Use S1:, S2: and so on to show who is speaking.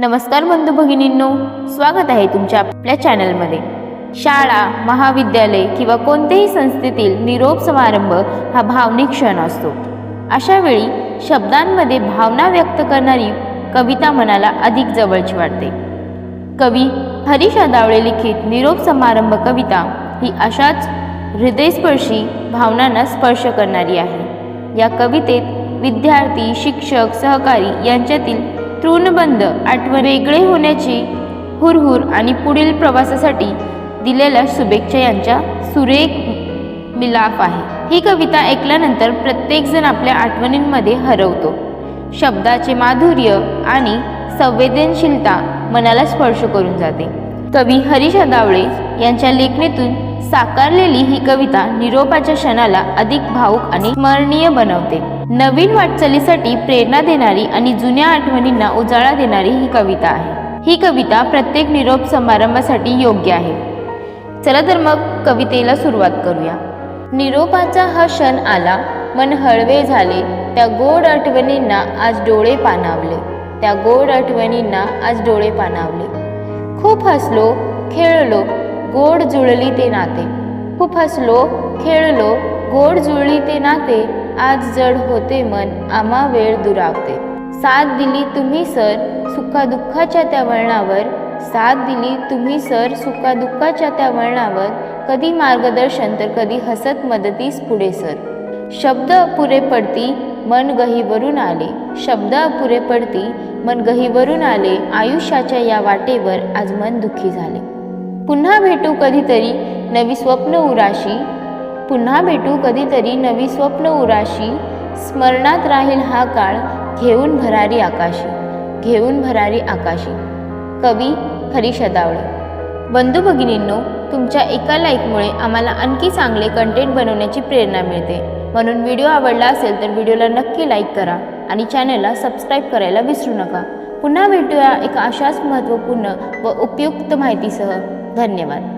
S1: नमस्कार बंधू भगिनींनो स्वागत आहे तुमच्या आपल्या चॅनलमध्ये. शाळा महाविद्यालय किंवा कोणत्याही संस्थेतील निरोप समारंभ हा भावनिक क्षण असतो. अशा वेळी शब्दांमध्ये भावना व्यक्त करणारी कविता मनाला अधिक जवळची वाटते. कवी हरीश अदावळे लिखित निरोप समारंभ कविता ही अशाच हृदयस्पर्शी भावनांना स्पर्श करणारी आहे. या कवितेत विद्यार्थी शिक्षक सहकारी यांच्यातील तृणबंध आठवण वेगळे होण्याची हुरहुर आणि पुढील प्रवासासाठी दिलेल्या शुभेच्छा यांच्या सुरेख मिलाफ आहे. ही कविता ऐकल्यानंतर प्रत्येकजण आपल्या आठवणींमध्ये हरवतो. शब्दाचे माधुर्य आणि संवेदनशीलता मनाला स्पर्श करून जाते. कवी हरीश अदावळे यांच्या लेखणीतून साकारलेली ही कविता निरोपाच्या क्षणाला अधिक भावुक आणि स्मरणीय बनवते. नवीन वाटचालीसाठी प्रेरणा देणारी आणि जुन्या आठवणींना उजाळा देणारी ही कविता आहे. ही कविता प्रत्येक निरोप समारंभासाठी योग्य आहे. चला तर मग कवितेला सुरुवात करूया. निरोपाचा हा क्षण आला मन हळवे झाले त्या गोड आठवणींना आज डोळे पाणावले. त्या गोड आठवणींना आज डोळे पाणावले. खूप हसलो खेळलो गोड जुळली ते नाते. खूप हसलो खेळलो गोड जुळली ते नाते आज जड होते मन आम्हा वेळ दुरावते. साथ दिली तुम्ही सर सुखादुःखाच्या त्या वळणावर. साथ दिली तुम्ही सर सुखादुःखाच्या त्या वळणावर. कधी मार्गदर्शन तर कधी हसत मदतीस पुढे सर. शब्द अपुरे पडती मन गहीवरून आले. शब्द अपुरे पडती मन गहीवरून आले. आयुष्याच्या या वाटेवर आज मन दुःखी झाले. पुन्हा भेटू कधीतरी नवी स्वप्न उराशी. पुन्हा भेटू कधीतरी नवी स्वप्न उराशी. स्मरणात राहील हा काळ घेऊन भरारी आकाशी. घेऊन भरारी आकाशी. कवी हरीश अदावळे बंधू भगिनींनो तुमच्या एका लाईकमुळे आम्हाला आणखी चांगले कंटेंट बनवण्याची प्रेरणा मिळते. म्हणून व्हिडिओ आवडला असेल तर व्हिडिओला नक्की लाईक करा आणि चॅनलला सबस्क्राईब करायला विसरू नका. पुन्हा भेटूया एका अशाच महत्त्वपूर्ण व उपयुक्त माहितीसह. धन्यवाद.